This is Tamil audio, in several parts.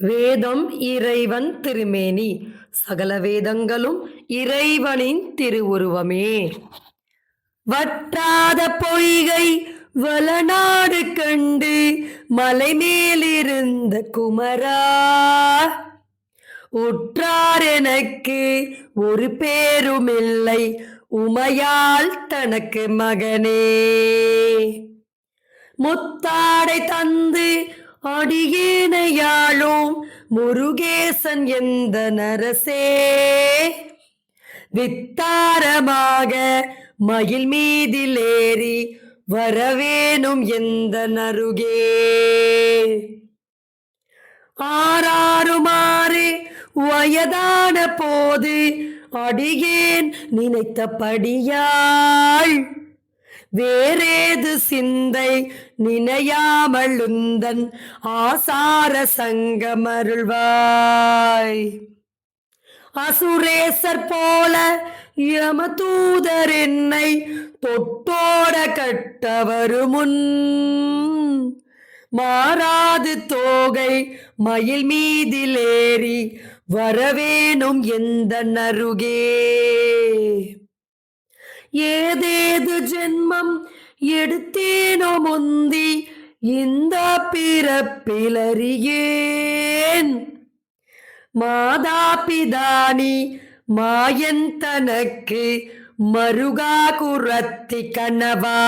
வேதம் இறைவன் திருமேனி. சகல வேதங்களும் இறைவனின் திருவுருவமே. வற்றாத பொய்கை வளநாடு கண்டு மலை மேலிருந்த குமரா. உற்றார் எனக்கு ஒரு பேருமில்லை உமையால் தனக்கு மகனே. முத்தாடை தந்து அடியேனையாளும் முருகேசன் எந்த நரசே? வித்தாரமாக மயில் மீதில் ஏறி வரவேணும் எந்த நருகே? ஆறாறுமாறு வயதான போது அடியேன் நினைத்தபடியாள் வேறேது சிந்தை நினையாமலுந்தன் ஆசார சங்கமருள்வாய். அசுரேசர் போல யமதூதர் என்னை தொட்டோட கட்டவரு முன் மாறாது தோகை மயில் மீதிலேறி வரவேணும் எந்த நருகே ஏதேது ஜென்மம் எடுத்தேனோ முந்தி இந்த பிறப்பிலறியேன். மாதா பிதானி மாயன் தனக்கு மருகா குரத்தி கனவா.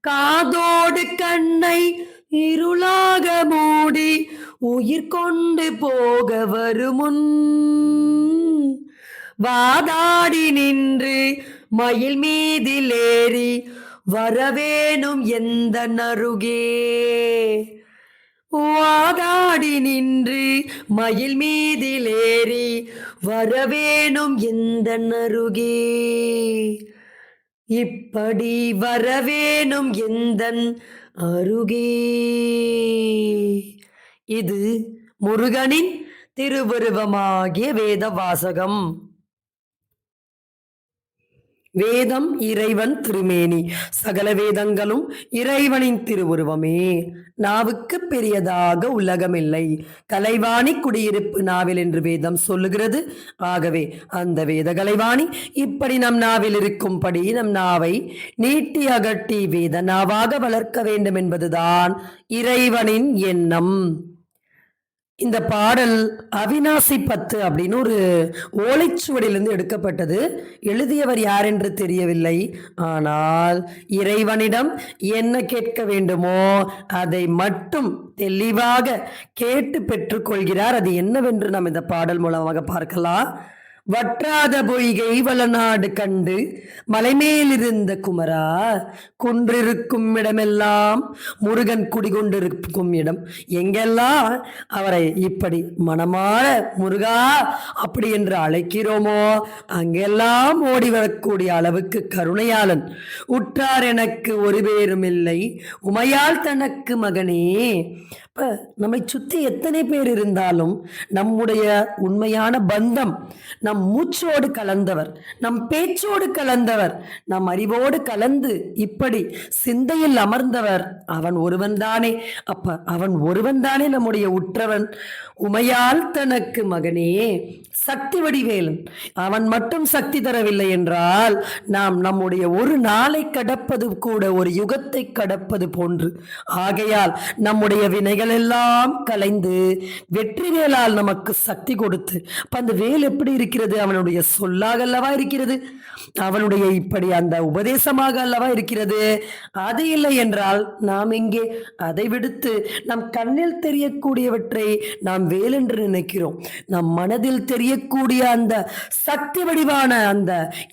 காதோடு கண்ணை இருளாக மூடி உயிர் கொண்டு போக வருமுன். வாதாடி நின்று மயில் மீதிலேறி வரவேணும் எந்த நருகே வாதாடி நின்று மயில் மீதிலேறி வரவேணும் எந்த நருகே இப்படி வரவேணும் எந்தன் அருகே. இது முருகனின் திருவுருவமாகிய வேத வாசகம் வேதம் இறைவன் திருமேனி. சகல வேதங்களும் இறைவனின் திருவுருவமே. நாவுக்கு பெரியதாக உலகமில்லை. கலைவாணி குடியிருப்பு நாவில் என்று வேதம் சொல்லுகிறது. ஆகவே அந்த வேத கலைவாணி இப்படி நம் நாவில் இருக்கும்படி நம் நாவை நீட்டி அகட்டி வேத நாவாக வளர்க்க வேண்டும் என்பதுதான் இறைவனின் எண்ணம். இந்த பாடல் அவினாசி பத்து அப்படின்னு ஒரு ஓலைச்சுவடியிலிருந்து எடுக்கப்பட்டது. எழுதியவர் யார் என்று தெரியவில்லை. ஆனால் இறைவனிடம் என்ன கேட்க வேண்டுமோ அதை மட்டும் தெளிவாக கேட்டு பெற்றுக்கொள்கிறார். அது என்னவென்று நாம் இந்த பாடல் மூலமாக பார்க்கலாம். வற்றாத பொய்கை வளநாடு கண்டு மலைமேலிருந்த குமரா குன்றிருக்கும் இடமெல்லாம் முருகன் குடிகொண்டிருக்கும் இடம். எங்கெல்லாம் அவரை இப்படி மனமாற முருகா அப்படி என்று அழைக்கிறோமோ அங்கெல்லாம் ஓடி வரக்கூடிய அளவுக்கு கருணையாளன். உற்றார் எனக்கு ஒரு பேரும் இல்லை. உமையால் தனக்கு மகனே இப்ப நம்மை சுற்றி எத்தனை பேர் இருந்தாலும் நம்முடைய உண்மையான பந்தம் நம் மூச்சோடு கலந்தவர் நம் பேச்சோடு கலந்தவர் நம் அறிவோடு கலந்து இப்படி சிந்தையில் அமர்ந்தவர் அவன் ஒருவன் தானே அப்ப அவன் ஒருவன் தானே நம்முடைய உற்றவன். உமையால் தனக்கு மகனே சக்தி வடிவேலன். அவன் மட்டும் சக்தி தரவில்லை என்றால் நாம் நம்முடைய ஒரு நாளை கடப்பது கூட ஒரு யுகத்தை கடப்பது போன்று. ஆகையால் நம்முடைய வினைகள் எல்லாம் கலைந்து வெற்றி வேலால் நமக்கு சக்தி கொடுத்து அப்ப அந்த வேல் எப்படி இருக்கிறது? அவனுடைய சொல்லாக அல்லவா இருக்கிறது? அவனுடைய இப்படி அந்த உபதேசமாக அல்லவா இருக்கிறது? அது இல்லை என்றால் நாம் இங்கே அதை விடுத்து நம் கண்ணில் தெரியக்கூடியவற்றை நாம் வேல் என்று நினைக்கிறோம். நம் மனதில் தெரியக்கூடிய அந்த சக்தி வடிவான அந்த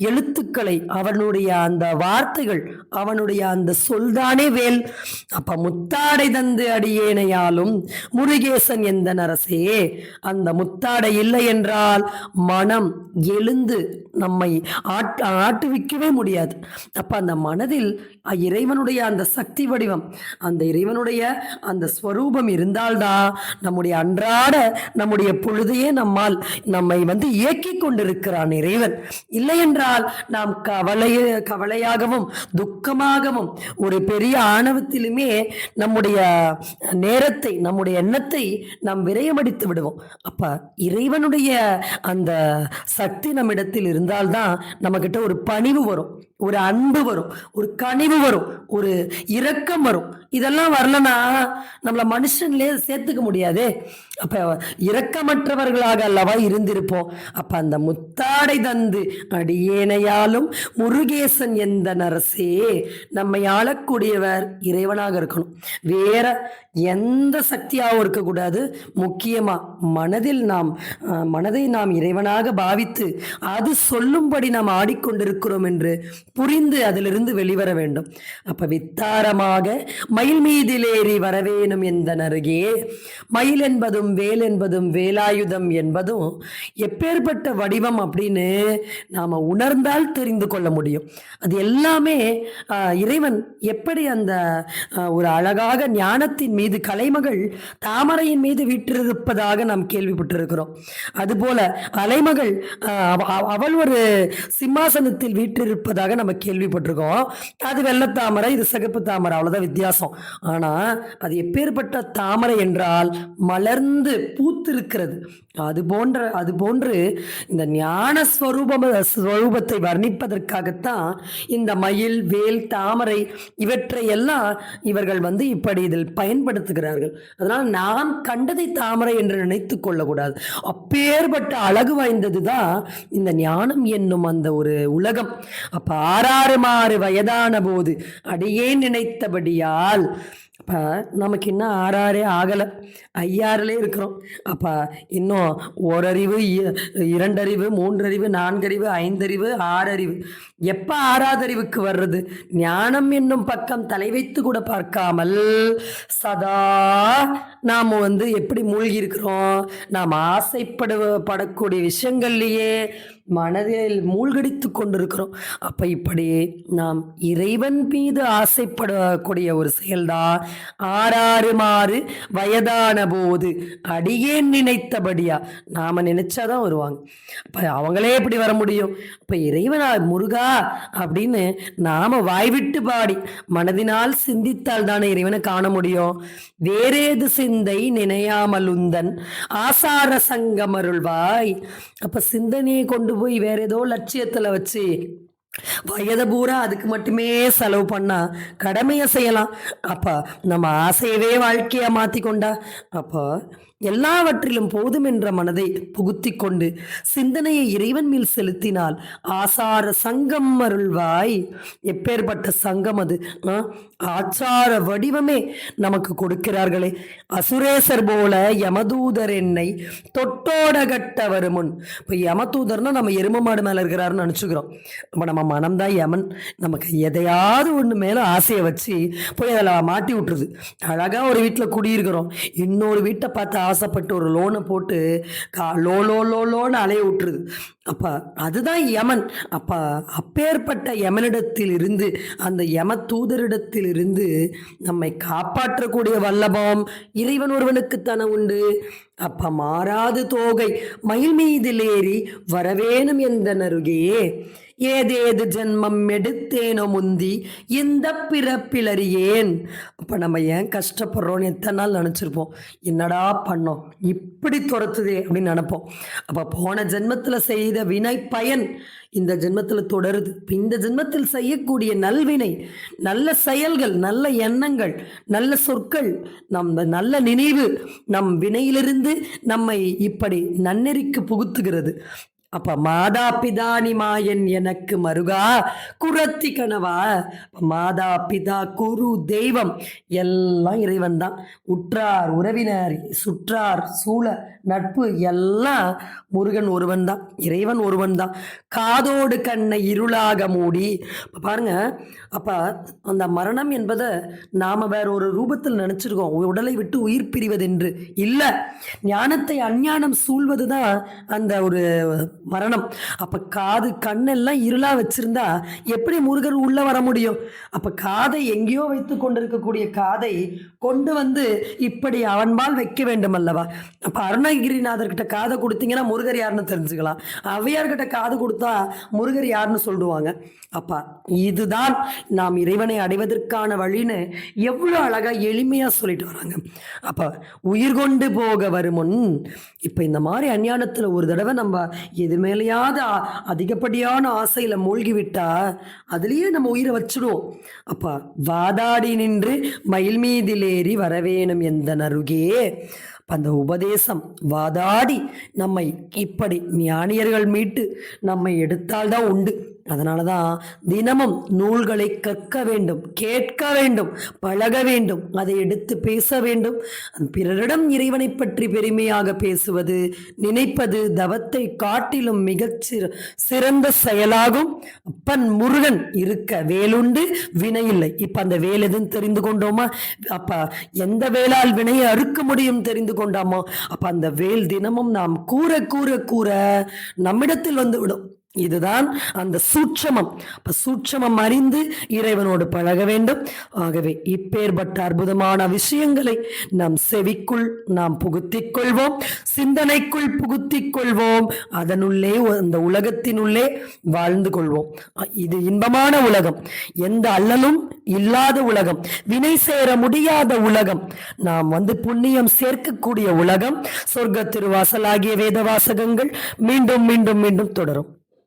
எழுத்துக்களை அவனுடைய அந்த வார்த்தைகள் அவனுடைய அந்த சொல்தானே வேல். அப்ப முத்தாடை தந்து அடியேனையாலும் முருகேசன் எந்த நரசே அந்த முத்தாடை இல்லை என்றால் மனம் எழுந்து நம்மை ஆட்டுவிக்கவே முடியாது. அப்ப அந்த மனதில் இறைவனுடைய அந்த சக்தி வடிவம் அந்த இறைவனுடைய அந்த ஸ்வரூபம் இருந்தால்தான் நம்முடைய அன்றாட நம்முடைய பொழுதையே நம்மால் நம்மை வந்து இயக்கி கொண்டிருக்கிறான் இறைவன். இல்லை என்றால் நாம் கவலைய கவலையாகவும் துக்கமாகவும் ஒரு பெரிய ஆணவத்திலுமே நம்முடைய நேர நேரத்தை நம்முடைய எண்ணத்தை நாம் விரயமடித்து விடுவோம். அப்ப இறைவனுடைய அந்த சக்தி நம்மிடத்தில் இருந்தால்தான் நம்மக்கிட்ட ஒரு பணிவு வரும். ஒரு அன்பு வரும் ஒரு கனிவு வரும் ஒரு இரக்கம் வரும். இதெல்லாம் வரலன்னா நம்மள மனுஷன்லயே சேர்த்துக்க முடியாதே. அப்ப இரக்கமற்றவர்களாக அல்லவா இருந்திருப்போம். அப்ப அந்த முத்தாடை தந்து அடியேனையாலும் முருகேசன் எந்த நரசே நம்மை ஆளக்கூடியவர் இறைவனாக இருக்கணும். வேற எந்த சக்தியாகவும் இருக்கக்கூடாது. முக்கியமா மனதில் நாம் மனதை நாம் இறைவனாக பாவித்து அது சொல்லும்படி நாம் ஆடிக்கொண்டிருக்கிறோம் என்று புரிந்து அதிலிருந்து வெளிவர வேண்டும். அப்ப வித்தாரமாக மயில் மீதிலேறி வரவேணும் எந்த நருகே மயில் என்பதும் வேல் என்பதும் வேலாயுதம் என்பதும் எப்பேற்பட்ட வடிவம் அப்படின்னு நாம உணர்ந்தால் தெரிந்து கொள்ள முடியும். அது எல்லாமே இறைவன் எப்படி அந்த ஒரு அழகாக ஞானத்தின் மீது கலைமகள் தாமரையின் மீது வீற்றிருப்பதாக நாம் கேள்விப்பட்டிருக்கிறோம். அதுபோல அலைமகள் அவள் ஒரு சிம்மாசனத்தில் வீற்றிருப்பதாக நம்ம கேள்விப்பட்டிருக்கோம். அது வெள்ளத்தாமரை இது சிகப்பு தாமரை. அவ்வளவுதான் வித்தியாசம். ஆனா அது எப்பேற்பட்ட தாமரை என்றால் மலர்ந்து பூத்திருக்கிறது. அது போன்ற அது போன்று இந்த ஞான ஸ்வரூபம் ஸ்வரூபத்தை வர்ணிப்பதற்காகத்தான் இந்த மயில் வேல் தாமரை இவற்றை எல்லாம் இவர்கள் வந்து இப்படி இதில் பயன்படுத்துகிறார்கள். அதனால் நாம் கண்டதை தாமரை என்று நினைத்து கொள்ளக்கூடாது. அப்பேற்பட்ட அழகு வாய்ந்தது தான் இந்த ஞானம் என்னும் அந்த ஒரு உலகம். அப்போ ஆறாறு மாறு வயதான போது அடியே நினைத்தபடியால் அப்போ நமக்கு இன்னும் ஆறாரே ஆகலை. ஐயாறுலே இருக்கிறோம். அப்போ இன்னும் ஓரறிவு இரண்டறிவு மூன்றறிவு நான்கறிவு ஐந்தறிவு ஆறறிவு. எப்போ ஆறாதறிவுக்கு வர்றது? ஞானம் என்னும் பக்கம் தலை வைத்து கூட பார்க்காமல் சதா நாம் வந்து எப்படி மூழ்கி இருக்கிறோம்? நாம் ஆசைப்படு படக்கூடிய விஷயங்கள்லேயே மனதில் மூழ்கடித்து கொண்டிருக்கிறோம். அப்போ இப்படி நாம் இறைவன் மீது ஆசைப்படக்கூடிய ஒரு செயல்தான் ஆறாறு மாறு வயதான போது அடியேன் நினைத்தபடியா நாம நினைச்சாதான் வருவாங்க. அப்ப அவங்களே எப்படி வர முடியும்? அப்ப இறைவனா முருகா அப்படின்னு நாம வாய்விட்டு பாடி மனதினால் சிந்தித்தால் தானே இறைவனை காண முடியும்? வேறேது சிந்தை நினையாமலுந்தன் ஆசார சங்கமருள்வாய். அப்ப சிந்தனையை கொண்டு போய் வேற ஏதோ லட்சியத்துல வச்சு வயது பூரா அதுக்கு மட்டுமே செலவு பண்ணா கடமையை செய்யலாம். அப்ப நம்ம ஆசையவே வாழ்க்கைய மாத்தி கொண்டா அப்போ எல்லாவற்றிலும் போதும் என்ற மனதை புகுத்தி கொண்டு சிந்தனையை இறைவன் மேல் செலுத்தினால் ஆசார சங்கம் அருள்வாய். எப்பேற்பட்ட சங்கம் அது? ஆ? ஆச்சார வடிவமே நமக்கு கொடுக்கிறார்களே. அசுரேசர் போல யமதூதர் என்னை தொட்டோட கட்ட வருமுன் இப்போ யமதூதர்னா நம்ம எரும மாடு மேல இருக்கிறாருன்னு நினச்சிக்கிறோம். அப்போ நம்ம மனம்தான் யமன். நமக்கு எதையாவது ஒன்று மேலே ஆசையை வச்சு போய் அதில் மாட்டி விட்டுருது. அழகாக ஒரு வீட்டில் குடியிருக்கிறோம். இன்னொரு வீட்டை பார்த்தா ஆசைப்பட்டு ஒரு லோனை போட்டு கா லோ லோ லோ லோன்னு அலைய விட்டுருது. அப்போ அதுதான் யமன். அப்போ அப்பேற்பட்ட யமனிடத்தில் இருந்து அந்த யம தூதரிடத்தில் இருந்து நம்மை காப்பாற்றக்கூடிய வல்லபம் இறைவன் ஒருவனுக்குத்தானே உண்டு. அப்ப மாறாது தோகை. மயில் மீதிலேறி வரவேணும் எந்த நருகே ஏதேது ஜென்மம் எடுத்தேனோ முந்தி இந்த பிறப்பிலறியேன். அப்போ நம்ம ஏன் கஷ்டப்படுறோம்னு எத்தனை நாள் நினச்சிருப்போம். என்னடா பண்ணோம்? இப்படி துரத்துதே அப்படின்னு நினைப்போம். அப்போ போன ஜென்மத்தில் செய்த வினை பயன் இந்த ஜென்மத்தில் தொடருது. இந்த ஜென்மத்தில் செய்யக்கூடிய நல்வினை நல்ல செயல்கள் நல்ல எண்ணங்கள் நல்ல சொற்கள் நம் நல்ல நினைவு நம் வினையிலிருந்து நம்மை இப்படி நன்னெறிக்கு புகுத்துகிறது. அப்ப மாதா பிதானிமாயன் எனக்கு மருகா? குரத்தி கனவா? மாதா பிதா குரு தெய்வம். எல்லாம் இறைவன் தான் உற்றார் உறவினர் சுற்றார் சூழ நட்பு எல்லாம் முருகன் ஒருவன் தான் இறைவன் ஒருவன் தான் காதோடு கண்ணை இருளாக மூடி. பாருங்க அப்ப அந்த மரணம் என்பதை நாம வேற ஒரு ரூபத்தில் நினைச்சிருக்கோம். உடலை விட்டு உயிர் பிரிவதென்று. இல்ல ஞானத்தை அஞ்ஞானம் சூழ்வதுதான் அந்த ஒரு மரணம். அப்ப காது கண்ணெல்லாம் இருளா வச்சிருந்தா எப்படி முருகர் உள்ள வர முடியும்? அப்ப காதை எங்கேயோ வைத்து கொண்டிருக்கக்கூடிய காதை கொண்டு வந்து இப்படி அவன்பால் வைக்க வேண்டும் அல்லவா அப்ப அருணகிரிநாதர்கிட்ட காதை கொடுத்தீங்கன்னா முருகர் யாருன்னு தெரிஞ்சுக்கலாம். அவையார்கிட்ட காது கொடுத்தா முருகர் யாருன்னு சொல்லுவாங்க. அப்பா இதுதான் நாம் இறைவனை அடைவதற்கான வழின்னு எவ்வளோ அழகா எளிமையா சொல்லிட்டு வராங்க. அப்ப உயிர் கொண்டு போக வருமுன் இப்ப இந்த மாதிரி அஞ்ஞானத்துல ஒரு தடவை நம்ம எது மேலேயாவது அதிகப்படியான ஆசையில மூழ்கி விட்டா அதுலயே நம்ம உயிரை வச்சிடுவோம். அப்பா வாதாடி நின்று மயில் மீதிலேறி வரவேணும் எந்த நருகே அந்த உபதேசம் வாதாடி நம்மை இப்படி ஞானியர்கள் மீட்டு நம்மை எடுத்தால்தான் உண்டு. அதனால தான் தினமும் நூல்களை கற்க வேண்டும் கேட்க வேண்டும் பழக வேண்டும் அதை எடுத்து பேச வேண்டும். பிறரிடம் இறைவனை பற்றி பெருமையாக பேசுவது நினைப்பது தவத்தை காட்டிலும் மிகச்சிற சிறந்த செயலாகும். அப்பன் முருகன் இருக்க வேலுண்டு வினை இல்லை. இப்போ அந்த வேல் எதுன்னு தெரிந்து கொண்டோமா? அப்போ எந்த வேலால் வினையை அறுக்க முடியும் தெரிந்து கொண்டாமா? அப்போ அந்த வேல் தினமும் நாம் கூற கூற கூற நம்மிடத்தில் வந்து விடும். இதுதான் அந்த சூட்சமம். அப்ப சூட்சமம் அறிந்து இறைவனோடு பழக வேண்டும். ஆகவே இப்பேற்பட்ட அற்புதமான விஷயங்களை நம் செவிக்குள் நாம் புகுத்திக் கொள்வோம். சிந்தனைக்குள் புகுத்திக் கொள்வோம். அதனுள்ளே அந்த உலகத்தினுள்ளே வாழ்ந்து கொள்வோம். இது இன்பமான உலகம். எந்த அல்லலும் இல்லாத உலகம். வினை சேர முடியாத உலகம். நாம் வந்து புண்ணியம் சேர்க்கக்கூடிய உலகம். சொர்க்க திருவாசல் ஆகிய வேத வாசகங்கள் மீண்டும் மீண்டும் மீண்டும் தொடரும்.